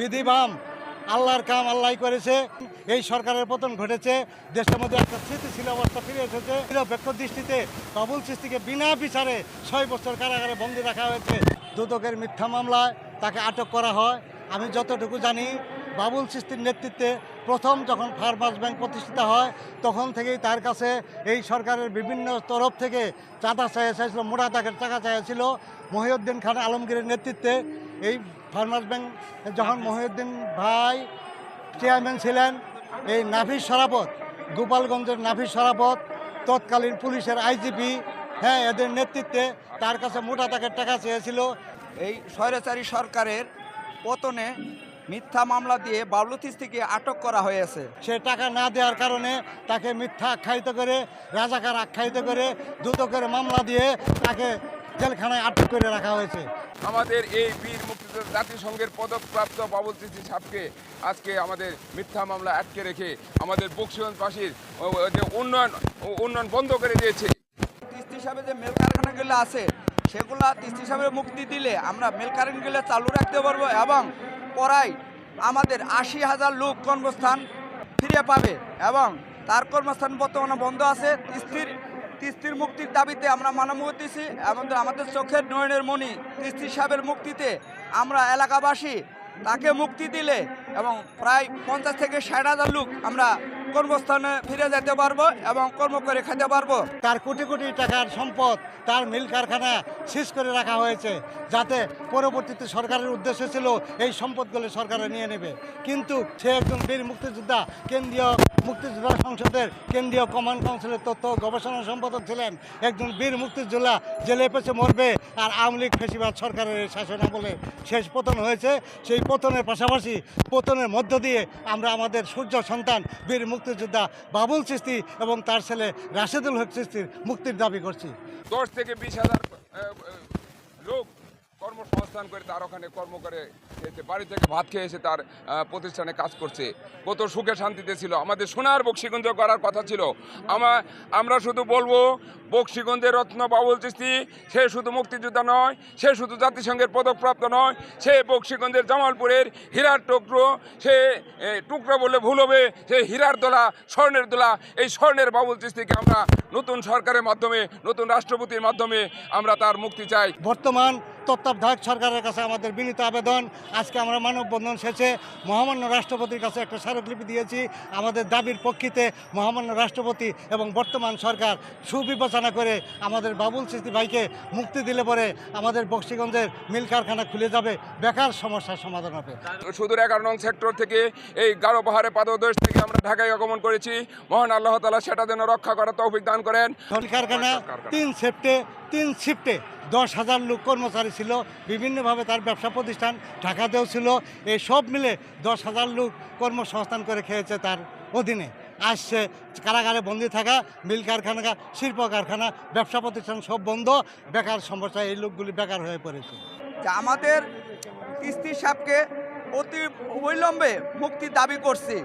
বিধিবাম। আল্লাহর কাম আল্লাহ করেছে। এই সরকারের পতন ঘটেছে। দেশের মধ্যে একটা স্থিতিশীল অবস্থা ফিরে এসেছে। নিরপেক্ষ দৃষ্টিতে বাবুল সৃষ্টিকে বিনা বিচারে ছয় বছর কারাগারে বন্দী রাখা হয়েছে। দুদকের মিথ্যা মামলায় তাকে আটক করা হয়। আমি যতটুকু জানি, বাবুল সৃষ্টির নেতৃত্বে প্রথম যখন ফার্মার্স ব্যাংক প্রতিষ্ঠিত হয়, তখন থেকেই তার কাছে এই সরকারের বিভিন্ন তরফ থেকে চাঁদা চাইয়া চাইছিল মোটা দাগের টাকা চাইছিল মহিউদ্দিন খান আলমগীরের নেতৃত্বে এই ফার্মার্স ব্যাংক যখন মহিউদ্দিন ভাই চেয়ারম্যান ছিলেন এই নাভির সরাপত গোপালগঞ্জের নাভির সরাপত তৎকালীন পুলিশের আইজিপি হ্যাঁ এদের নেতৃত্বে তার কাছে মোটা দাগের টাকা চেয়েছিল। এই স্বৈরাচারী সরকারের পতনে মিথ্যা মামলা দিয়ে বাবলু তিস্তিকে আটক করা হয়েছে। সে টাকা না দেওয়ার কারণে তাকে মিথ্যা আখ্যায়িত করে রাজাকার আখ্যায়িত করে দুদকের মামলা দিয়ে তাকে জেলখানায় আটক করে রাখা হয়েছে। আমাদের এই বীর জাতিসংঘের পদকপ্রাপ্ত বাবুল চিস্তি সাহেবকে আজকে আমাদের মিথ্যা মামলা আটকে রেখে আমাদের বক্সিগঞ্জবাসীর যে উন্নয়ন উন্নয়ন বন্ধ করে দিয়েছে। তিস্তি সাহেবের যে মেল কারখানাগুলো আছে, সেগুলা তিস্তি সাহেবের মুক্তি দিলে আমরা মেল কারখানাগুলো চালু রাখতে পারব এবং পড়াই আমাদের আশি হাজার লোক কর্মস্থান ফিরে পাবে এবং তার কর্মস্থান বর্তমানে বন্ধ আছে। তিস্তির তিস্তির মুক্তির দাবিতে আমরা মানব করতেছি এবং আমাদের চোখের নয়নের মণি তিস্তি সাহেবের মুক্তিতে আমরা এলাকাবাসী তাকে মুক্তি দিলে এবং প্রায় পঞ্চাশ থেকে ষাট হাজার লোক আমরা কর্মস্থানে ফিরে যেতে পারব এবং কর্ম করে খেতে পারব। তার কোটি কোটি টাকার সম্পদ তার মিল কারখানা শেষ করে রাখা হয়েছে, যাতে পরবর্তীতে সরকারের উদ্দেশ্য ছিল এই সম্পদগুলো সরকারে নিয়ে নেবে। কিন্তু সে একজন বীর মুক্তিযোদ্ধা, কেন্দ্রীয় মুক্তিযোদ্ধা সংসদের কেন্দ্রীয় কমান্ড কাউন্সিলের তথ্য গবেষণা সম্পাদক ছিলেন একজন বীর মুক্তিযোদ্ধা জেলে পেছে মরবে আর আওয়ামী লীগ ফেসিবাদ সরকারের শাসন আমলে শেষ পতন হয়েছে। সেই পতনের পাশাপাশি পতনের মধ্য দিয়ে আমরা আমাদের সূর্য সন্তান বীর মুক্তিযোদ্ধা বাবুল চিস্তি এবং তার ছেলে রাশেদুল হক চিস্তির মুক্তির দাবি করছি। দশ থেকে বিশ হাজার লোক কর্মসংস্থান করে তার ওখানে কর্ম করে খেয়েছে বাড়ি থেকে ভাত খেয়ে এসে তার প্রতিষ্ঠানে কাজ করছে। কত সুখে শান্তিতে ছিল। আমাদের সোনার বক্সিগঞ্জ করার কথা ছিল। আমা, আমরা শুধু বলব বক্সিগঞ্জের রত্ন বাবুল চিস্তি সে শুধু মুক্তিযোদ্ধা নয়, সে শুধু জাতিসংঘের পদকপ্রাপ্ত নয়, সে বক্সিগঞ্জের জামালপুরের হীরার টুকরো, সে টুকরো বললে ভুল হবে, সে হীরার দোলা, স্বর্ণের দোলা, এই স্বর্ণের বাবুল চিস্তিকে আমরা নতুন সরকারের মাধ্যমে, নতুন রাষ্ট্রপতির মাধ্যমে আমরা তার মুক্তি চাই। বর্তমান তত্ত্বাবধায়ক সরকারের কাছে আমাদের বিনীত আবেদন। আজকে আমরা মানববন্ধন শেষে মহামান্য রাষ্ট্রপতির কাছে একটা স্মারকলিপি দিয়েছি। আমাদের দাবির পক্ষিতে মহামান্য রাষ্ট্রপতি এবং বর্তমান সরকার সুবিবেচনা করে আমাদের বাবুল সিস্তি ভাইকে মুক্তি দিলে পরে আমাদের বক্সিগঞ্জের মিল কারখানা খুলে যাবে। বেকার সমস্যার সমাধান হবে। সুদূর এগারো নং সেক্টর থেকে এই গারো পাহাড়ে পাদদেশ থেকে আমরা ঢাকায় আগমন করেছি। মহান আল্লাহ তালা সেটা যেন রক্ষা করার তৌফিক দান করেন। মিল কারখানা তিন শিফটে তিন শিফটে দশ হাজার লোক কর্মচারী ছিল, বিভিন্নভাবে তার ব্যবসা প্রতিষ্ঠান ঢাকাতেও ছিল। এই সব মিলে দশ হাজার লোক কর্মসংস্থান করে খেয়েছে তার অধীনে। আসছে কারাগারে বন্দি থাকা, মিল কারখানা, শিল্প কারখানা, ব্যবসা প্রতিষ্ঠান সব বন্ধ, বেকার সমস্যা এই লোকগুলি বেকার হয়ে পড়েছে। আমাদের কিস্তি সাহেবকে অতি অবিলম্বে মুক্তির দাবি করছি।